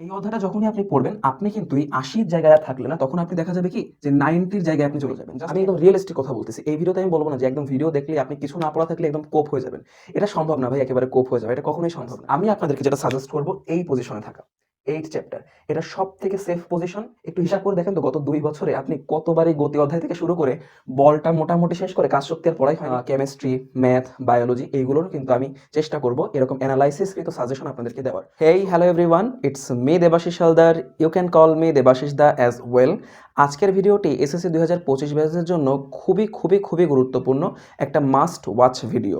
এই অধ্যায়টা যখনই আপনি পড়বেন, আপনি কিন্তু এই আশির জায়গায় থাকলে না, তখন আপনি দেখা যাবে কি যে নাইনটির জায়গায় আপনি চলে যাবেন। আমি একদম রিয়েলিস্টিক কথা বলতেছি। এই ভিডিওতে আমি বলব না যে একদম ভিডিও দেখলে আপনি কিছু না পড়া থাকলে একদম কোপ হয়ে যাবেন। এটা সম্ভব না ভাই, একেবারে কোপ হয়ে যাবে। এটা কখনোই সম্ভব না। আমি আপনাদেরকে যেটা সাজেস্ট করব, এই পজিশনে থাকা। এইট চ্যাপ্টার এটা সব থেকে সেফ পজিশন একটু হিসাব করে দেখেন তো গত দুই বছরে আপনি কতবারই গতি অধ্যায় থেকে শুরু করে বলটা মোটামুটি শেষ করে কাজ শক্তি আর পড়াই হয় কেমিস্ট্রি ম্যাথ বায়োলজি এইগুলোর কিন্তু আমি চেষ্টা করব এরকম অ্যানালাইসিস কিন্তু সাজেশন আপনাদেরকে দেওয়ার। Hey hello everyone it's me Debashis Haldar you can call me Debashis da as well আজকের ভিডিওটি এসএসসি দুই হাজার পঁচিশ ব্যাচের জন্য খুবই খুবই খুবই গুরুত্বপূর্ণ একটা মাস্ট ওয়াচ ভিডিও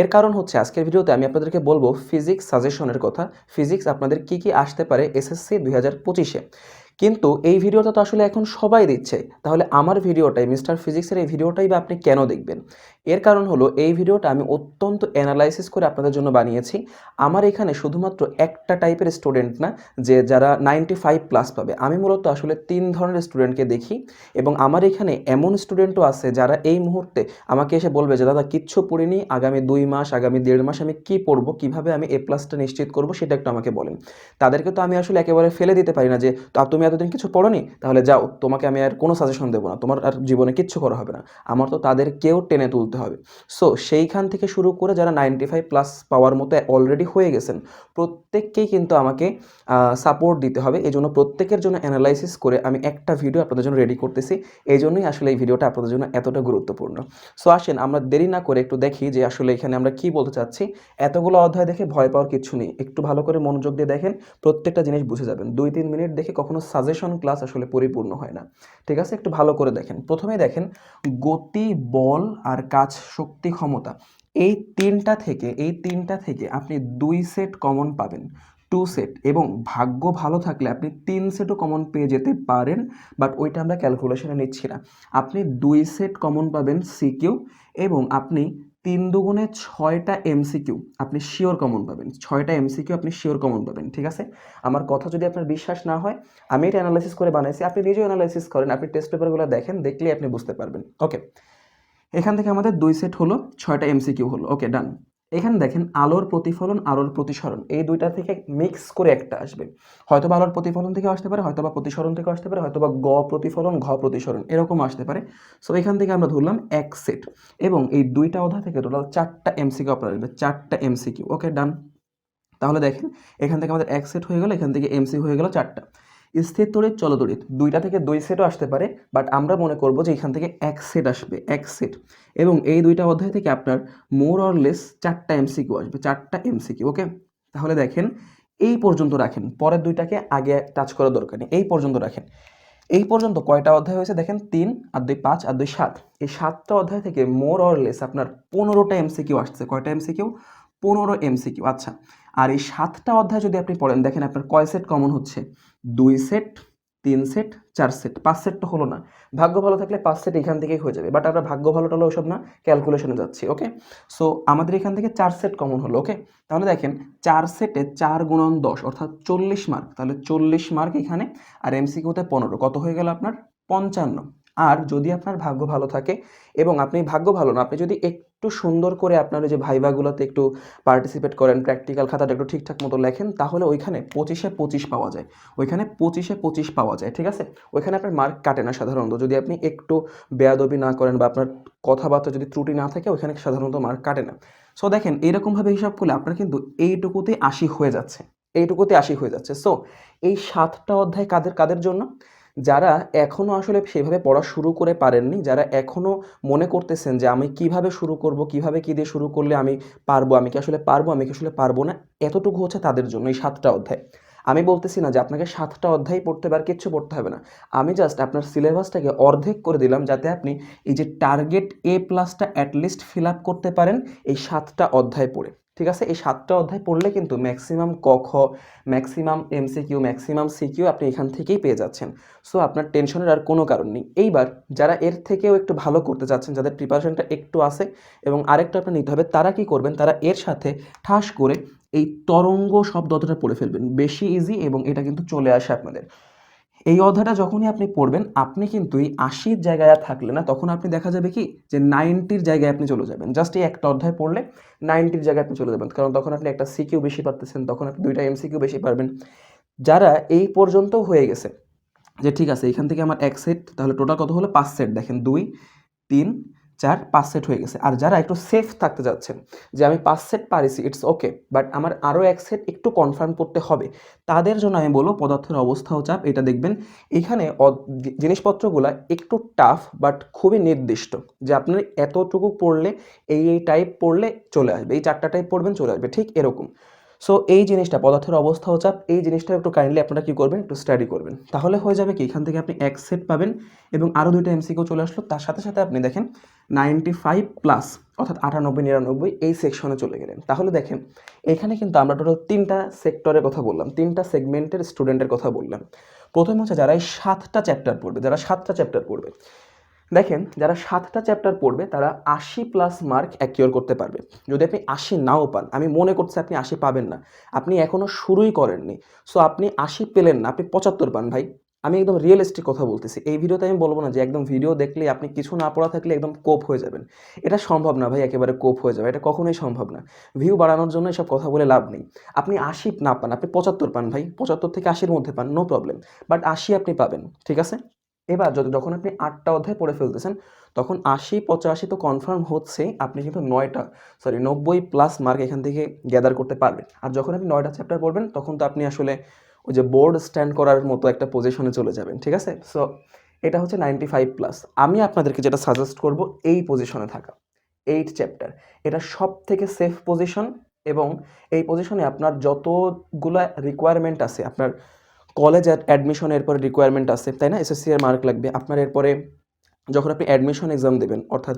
এর কারণ হচ্ছে আজকের ভিডিওতে আমি আপনাদেরকে বলব ফিজিক্স সাজেশনের কথা। ফিজিক্স আপনাদের কি কি আসতে পারে এসএসসি দুই হাজার পঁচিশে। কিন্তু এই ভিডিওটা তো আসলে এখন সবাই দিচ্ছে তাহলে আমার ভিডিওটাই, মিস্টার ফিজিক্সের এই ভিডিওটাই বা আপনি কেন দেখবেন? এর কারণ হলো, এই ভিডিওটা আমি অত্যন্ত অ্যানালাইসিস করে আপনাদের জন্য বানিয়েছি। আমার এখানে শুধুমাত্র একটা টাইপের স্টুডেন্ট না, যে যারা নাইনটি ফাইভ প্লাস পাবে। আমি মূলত আসলে তিন ধরনের স্টুডেন্টকে দেখি এবং আমার এখানে এমন স্টুডেন্টও আছে যারা এই মুহূর্তে আমাকে এসে বলবে যে, দাদা, কিচ্ছু পড়িনি, আগামী দুই মাস, আগামী দেড় মাস আমি কি পড়ব, কীভাবে আমি এ প্লাসটা নিশ্চিত করব? সেটা একটু আমাকে বলেন। তাদেরকে তো আমি আসলে একেবারে ফেলে দিতে পারি না যে, তো তুমি এতদিন কিছু পড়োনি, তাহলে যাও, তোমাকে আমি আর কোনো সাজেশন দেবো না। তোমার আর জীবনে কিচ্ছু করা হবে না। আমার তো তাদেরকেও টেনে তুলতে হবে। সো সেইখান থেকে শুরু করে যারা নাইনটি ফাইভ প্লাস পাওয়ার মতো অলরেডি হয়ে গেছেন, প্রত্যেককেই কিন্তু আমাকে সাপোর্ট দিতে হবে। এই জন্য প্রত্যেকের জন্য অ্যানালাইসিস করে আমি একটা ভিডিও আপনাদের জন্য রেডি করতেছি। এই জন্যই আসলে এই ভিডিওটা আপনাদের জন্য এতটা গুরুত্বপূর্ণ। সো আসেন, আমরা দেরি না করে একটু দেখি যে আসলে এখানে আমরা কি বলতে চাচ্ছি। এতগুলো অধ্যায় দেখে ভয় পাওয়ার কিছু নেই। একটু ভালো করে মনোযোগ দিয়ে দেখেন, প্রত্যেকটা জিনিস বুঝে যাবেন। দুই, তিন মিনিট দেখে কখনো সাজেশন ক্লাস আসলে পরিপূর্ণ হয় না। ঠিক আছে? একটু ভালো করে দেখেন। প্রথমে দেখেন, গতি, বল আর কাজ শক্তি ক্ষমতা। এই তিনটা থেকে, এই তিনটা থেকে আপনি দুই সেট কমন পাবেন। টু সেট এবং ভাগ্য ভালো থাকলে আপনি তিন সেটও কমন পেয়ে যেতে পারেন বাট ওইটা আমরা ক্যালকুলেশনে নিচ্ছি না। আপনি দুই সেট কমন পাবেন সিকিউ এবং আপনি তিন দুগুণে ছয়টা এমসিকিউ আপনি শিওর কমন পাবেন। ছয়টা এমসিকিউ আপনি শিওর কমন পাবেন, ঠিক আছে? আমার কথা যদি আপনার বিশ্বাস না হয়, আমি এটা অ্যানালাইসিস করে বানাইছি, আপনি নিজেও অ্যানালাইসিস করেন, আপনি টেস্ট পেপারগুলো দেখেন, দেখলেই আপনি বুঝতে পারবেন। ওকে এখান থেকে আমাদের দুই সেট হলো, ছয়টা এমসিকিউ হলো। ওকে ডান এখানে দেখেন আলোর প্রতিফলন, আলোর প্রতিসরণ। এই দুইটা থেকে মিক্স করে একটা আসবে। হয়তো বা আলোর প্রতিফলন থেকে আসতে পারে হয়তো বা প্রতিসরণ থেকে আসতে পারে হয়তো বা গ প্রতিফলন, ঘ প্রতিসরণ, এরকম আসতে পারে। সো এখান থেকে আমরা ধরলাম এক সেট এবং এই দুইটা অধ্যায় থেকে টোটাল চারটা এমসিকিউ আপনার আসবে, চারটা এমসিকিউ ওকে ডান তাহলে দেখেন, এখান থেকে আমাদের এক সেট হয়ে গেল, এখান থেকে এমসি হয়ে গেল চারটা। স্থির তড়িৎ, চলতড়িৎ। দুইটা থেকে দুই সেটও আসতে পারে বাট আমরা মনে করব যে এখান থেকে এক সেট আসবে, এক সেট এবং এই দুইটা অধ্যায় থেকে আপনার মোর অর লেস চারটা এমসিকিউ আসবে, চারটা এমসিকিউ ওকে তাহলে দেখেন, এই পর্যন্ত রাখেন। পরের দুইটাকে আগে টাচ করা দরকার নেই। এই পর্যন্ত রাখেন। এই পর্যন্ত কয়টা অধ্যায় হয়েছে দেখেন? তিন, আর দুই পাঁচ, আর দুই সাত। এই সাতটা অধ্যায় থেকে মোর অর লেস আপনার পনেরোটা এমসিকিউ আসছে। কয়টা এমসিকিউ পনেরো এমসিকিউ আচ্ছা। আর এই সাতটা অধ্যায় যদি আপনি পড়েন, দেখেন আপনার কয় সেট কমন হচ্ছে? দুই সেট তিন সেট চার সেট পাঁচ সেট তো হলো না। ভাগ্য ভালো থাকলে পাঁচ সেট এখান থেকেই হয়ে যাবে বাট আমরা ভাগ্য ভালো টালো ওসব না ক্যালকুলেশনে যাচ্ছি ওকে সো আমাদের এখান থেকে চার সেট কমন হলো ওকে তাহলে দেখেন, চার সেটে চার গুণন দশ, অর্থাৎ চল্লিশ মার্ক তাহলে চল্লিশ মার্ক এখানে, আর এমসি এমসিকিউতে পনেরো, কত হয়ে গেল আপনার? পঞ্চান্ন। আর যদি আপনার ভাগ্য ভালো থাকে এবং আপনি ভাগ্য ভালো না, আপনি যদি একটু সুন্দর করে আপনার ওই যে ভাইভাগুলোতে একটু পার্টিসিপেট করেন প্র্যাকটিক্যাল খাতাটা একটু ঠিকঠাক মতো লেখেন, তাহলে ওইখানে পঁচিশে পঁচিশ পাওয়া যায়। ওইখানে পঁচিশে পঁচিশ পাওয়া যায়, ঠিক আছে? ওইখানে আপনার মার্ক কাটে না সাধারণত। যদি আপনি একটু বেয়াদবি না করেন বা আপনার কথাবার্তা যদি ত্রুটি না থাকে, ওইখানে সাধারণত মার্ক কাটে না। সো দেখেন, এইরকমভাবে হিসাব করলে আপনার কিন্তু এইটুকুতে আশি হয়ে যাচ্ছে। এইটুকুতে আশি হয়ে যাচ্ছে। সো এই সাতটা অধ্যায় কাদের কাদের জন্য? যারা এখনও আসলে সেভাবে পড়া শুরু করে পারেননি, যারা এখনও মনে করতেছেন যে আমি কীভাবে শুরু করব, কীভাবে কী দিয়ে শুরু করলে আমি পারব, আমি কি আসলে পারব, আমি কি আসলে পারব না, এতটুকু হচ্ছে তাদের জন্য এই সাতটা অধ্যায়। আমি বলতেছি না যে আপনাকে সাতটা অধ্যায় পড়তে হবে আর কিচ্ছু পড়তে হবে না। আমি জাস্ট আপনার সিলেবাসটাকে অর্ধেক করে দিলাম যাতে আপনি এই যে টার্গেট এ প্লাসটা অ্যাটলিস্ট ফিল আপ করতে পারেন এই সাতটা অধ্যায় পড়ে। ঠিক আছে? এই সাতটা অধ্যায় পড়লে কিন্তু ম্যাক্সিমাম ক খ ম্যাক্সিমাম এমসিকিউ ম্যাক্সিমাম সিকিউ আপনি এখান থেকেই পেয়ে যাচ্ছেন। সো আপনার টেনশনের আর কোনো কারণ নেই। এইবার যারা এর থেকেও একটু ভালো করতে চাচ্ছেন যাদের প্রিপারেশনটা একটু আছে এবং আরেকটা আপনার নিতে হবে, তারা কি করবেন? তারা এর সাথে ঠাস করে এই তরঙ্গ শব্দটা পড়ে ফেলবেন। বেশি ইজি এবং এটা কিন্তু চলে আসে আপনাদের। এই অধ্যায়টা যখনই আপনি পড়বেন, আপনি কিন্তু এই আশির জায়গায় আর থাকলে না, তখন আপনি দেখা যাবে কি যে নাইনটির জায়গায় আপনি চলে যাবেন। জাস্ট এই একটা অধ্যায় পড়লে নাইনটির জায়গায় আপনি চলে যাবেন। কারণ তখন আপনি একটা সিকিউ বেশি পারতেছেন, তখন আপনি দুইটা এম সিকিউ বেশি পারবেন। যারা এই পর্যন্ত হয়ে গেছে যে ঠিক আছে, এখান থেকে আমার এক সেট তাহলে টোটাল কত হলো? পাঁচ সেট দেখেন, দুই, তিন চার পাঁচ সেট হয়ে গেছে। আর যারা একটু সেফ থাকতে যাচ্ছেন, যে আমি পাঁচ সেট পারিছি ইটস ওকে বাট আমার আরও এক সেট একটু কনফার্ম করতে হবে, তাদের জন্য আমি বলব পদার্থের অবস্থা ও চাপ, এটা দেখবেন। এখানে জিনিসপত্রগুলো একটু টাফ বাট খুবই নির্দিষ্ট, যে আপনার এতটুকু পড়লে, এই এই টাইপ পড়লে চলে আসবে, এই চারটা টাইপ পড়বেন, চলে আসবে, ঠিক এরকম। সো এই জিনিসটা, পদার্থের অবস্থা ও চাপ, এই জিনিসটা একটু কাইন্ডলি আপনারা কি করবেন, একটু স্টাডি করবেন। তাহলে হয়ে যাবে কি? এখান থেকে আপনি এক সেট পাবেন এবং আরও দুইটা এমসিকিউ চলে আসলো। তার সাথে সাথে আপনি দেখেন নাইনটি ফাইভ প্লাস অর্থাৎ আটানব্বই, নিরানব্বই এই সেকশনে চলে গেলেন। তাহলে দেখেন, এখানে কিন্তু আমরা টোটাল তিনটা সেক্টরের কথা বললাম, তিনটা সেগমেন্টের স্টুডেন্টের কথা বললাম। প্রথম হচ্ছে যারা এই সাতটা চ্যাপ্টার পড়বে, যারা সাতটা চ্যাপ্টার পড়বে দেখেন, যারা সাতটা চ্যাপ্টার পড়বে, তারা আশি প্লাস মার্ক অ্যাকিওর করতে পারবে। যদি আপনি আশি নাও পান, আমি মনে করছি আপনি আশি পাবেন না। আপনি এখনও শুরুই করেননি। সো আপনি আশি পেলেন না, আপনি পঁচাত্তর পান ভাই। আমি একদম রিয়েলিস্টিক কথা বলতেছি। এই ভিডিওতে আমি বলব না যে, একদম ভিডিও দেখলে আপনি কিছু না পড়া থাকলে একদম কোপ হয়ে যাবেন। এটা সম্ভব না ভাই, একেবারে কোপ হয়ে যাবে এটা কখনোই সম্ভব না। ভিউ বাড়ানোর জন্য এসব কথা বলে লাভ নেই। আপনি আশি না পান, আপনি পঁচাত্তর পান ভাই। পঁচাত্তর থেকে আশির মধ্যে পান নো প্রবলেম বাট আশি আপনি পাবেন, ঠিক আছে? এবার যদি যখন আপনি আটটা অধ্যায় পড়ে ফেলতেছেন, তখন আশি, পঁচাশি তো কনফার্ম হচ্ছে আপনি কিন্তু নয়টা সরি নব্বই প্লাস মার্ক এখান থেকে গ্যাদার করতে পারবেন। আর যখন আপনি নয়টা চ্যাপ্টার পড়বেন, তখন তো আপনি আসলে ওই যে বোর্ড স্ট্যান্ড করার মতো একটা পজিশনে চলে যাবেন, ঠিক আছে? সো এটা হচ্ছে নাইনটি ফাইভ প্লাস আমি আপনাদেরকে যেটা সাজেস্ট করব, এই পজিশনে থাকা এইট চ্যাপ্টার এটা সব থেকে সেফ পজিশন এবং এই পজিশনে আপনার যতগুলা রিকোয়ারমেন্ট আছে, আপনার কলেজ অ্যাডমিশন এরপরে রিকোয়ারমেন্ট আছে, তাই না? এসএসসি এর মার্ক লাগবে। আপনার এরপরে যখন আপনি অ্যাডমিশন এক্সাম দেবেন, অর্থাৎ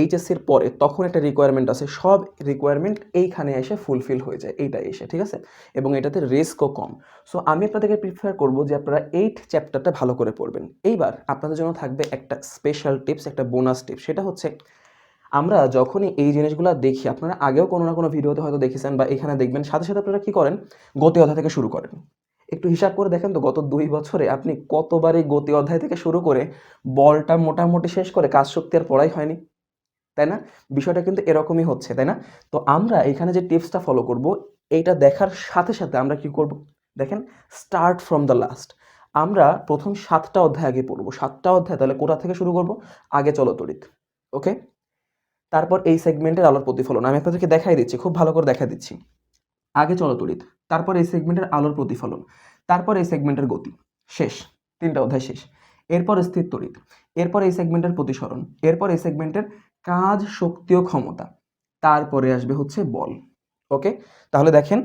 এইচএসসির পরে তখন একটা রিকোয়ারমেন্ট আছে, সব রিকোয়ারমেন্ট এইখানে এসে ফুলফিল হয়ে যায় এইটা এসে, ঠিক আছে? এবং এটাতে রিস্কও কম। সো আমি আপনাদেরকে প্রিফার করব যে আপনারা এইট চ্যাপ্টারটা ভালো করে পড়বেন। এইবার আপনাদের জন্য থাকবে একটা স্পেশাল টিপস একটা বোনাস টিপস সেটা হচ্ছে, আমরা যখনই এই জিনিসগুলো দেখি, আপনারা আগেও কোনো না কোনো ভিডিওতে হয়তো দেখেছেন বা এখানে দেখবেন, সাথে সাথে আপনারা কী করেন? গতি অধ্যায় থেকে শুরু করেন। একটু হিসাব করে দেখেন তো, গত দুই বছরে আপনি কতবার এই গতি অধ্যায় থেকে শুরু করে বলটা মোটামুটি শেষ করে কাজ শক্তি আর পড়াই হয়নি, তাই না? বিষয়টা কিন্তু এরকমই হচ্ছে, তাই না? তো আমরা এখানে যে টিপসটা ফলো করব, এইটা দেখার সাথে সাথে আমরা কি করব? দেখেন স্টার্ট ফ্রম দ্য লাস্ট আমরা প্রথম সাতটা অধ্যায় আগে পড়ব। সাতটা অধ্যায় তাহলে কোথা থেকে শুরু করব? আগে চলো তড়িৎ ওকে তারপর এই সেগমেন্টের আলোর প্রতিফলন। আমি আপনাদেরকে দেখাই দিচ্ছি, খুব ভালো করে দেখা দিচ্ছি। আগে চলো তড়িৎ তারপর এই সেগমেন্টের আলোর প্রতিফলন। তারপর এই সেগমেন্টের গতি। শেষ। তিনটা অধ্যায় শেষ। এরপর স্থির তড়িৎ। এরপর এই সেগমেন্টের প্রতিসরণ। এরপর এই সেগমেন্টের কাজ, শক্তি ও ক্ষমতা। তারপরে আসবে হচ্ছে বল। ওকে? তাহলে দেখেন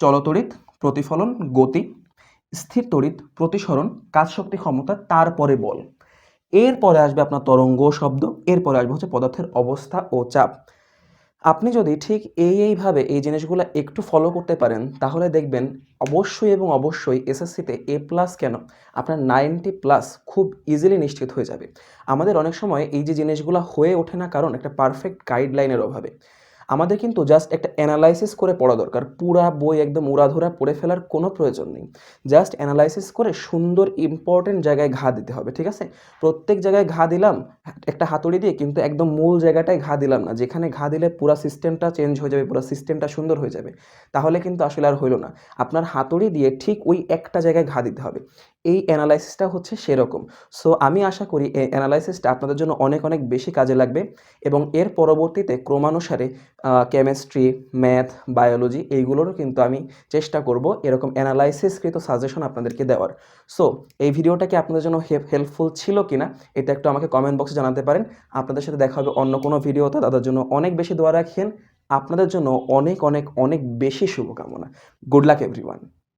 চলতড়িৎ প্রতিফলন, গতি, স্থির তড়িৎ, প্রতিসরণ, কাজ, শক্তি, ক্ষমতা, তারপরে বল। এরপরে আসবে আপনার তরঙ্গ শব্দ। এরপরে আসবে হচ্ছে পদার্থের অবস্থা ও চাপ। আপনি যদি ঠিক এই এইভাবে এই জিনিসগুলো একটু ফলো করতে পারেন, তাহলে দেখবেন অবশ্যই এবং অবশ্যই এসএসসিতে এ প্লাস কেন আপনার নাইনটি প্লাস খুব ইজিলি নিশ্চিত হয়ে যাবে। আমাদের অনেক সময় এই যে জিনিসগুলো হয়ে ওঠে না কারণ একটা পারফেক্ট গাইডলাইনের অভাবে। আমাদের কিন্তু জাস্ট একটা অ্যানালাইসিস করে পড়া দরকার। পুরা বই একদম উড়াধুরা পড়ে ফেলার কোনো প্রয়োজন নেই। জাস্ট অ্যানালাইসিস করে সুন্দর ইম্পর্টেন্ট জায়গায় ঘা দিতে হবে, ঠিক আছে? প্রত্যেক জায়গায় ঘা দিলাম, একটা হাতুড়ি দিয়ে কিন্তু একদম মূল জায়গাটায় ঘা দিলাম না। যেখানে ঘা দিলে পুরো সিস্টেমটা চেঞ্জ হয়ে যাবে, পুরো সিস্টেমটা সুন্দর হয়ে যাবে। তাহলে কিন্তু আসলে আর হইল না। আপনার হাতুড়ি দিয়ে ঠিক ওই একটা জায়গায় ঘা দিতে হবে। এই অ্যানালাইসিসটা হচ্ছে সেরকম। সো আমি আশা করি এই অ্যানালাইসিসটা আপনাদের জন্য অনেক অনেক বেশি কাজে লাগবে এবং এর পরবর্তীতে ক্রমানুসারে কেমিস্ট্রি ম্যাথ বায়োলজি এইগুলোরও কিন্তু আমি চেষ্টা করব এরকম অ্যানালাইসিসকৃত সাজেশন আপনাদেরকে দেওয়ার। সো এই ভিডিওটা কি আপনাদের জন্য হেল্পফুল ছিল কিনা এটা একটু আমাকে কমেন্ট বক্সে জানাতে পারেন। আপনাদের সাথে দেখা হবে অন্য কোনো ভিডিওতে। তাদের জন্য অনেক বেশি দোয়া রাখেন। আপনাদের জন্য অনেক অনেক অনেক বেশি শুভকামনা। Good luck everyone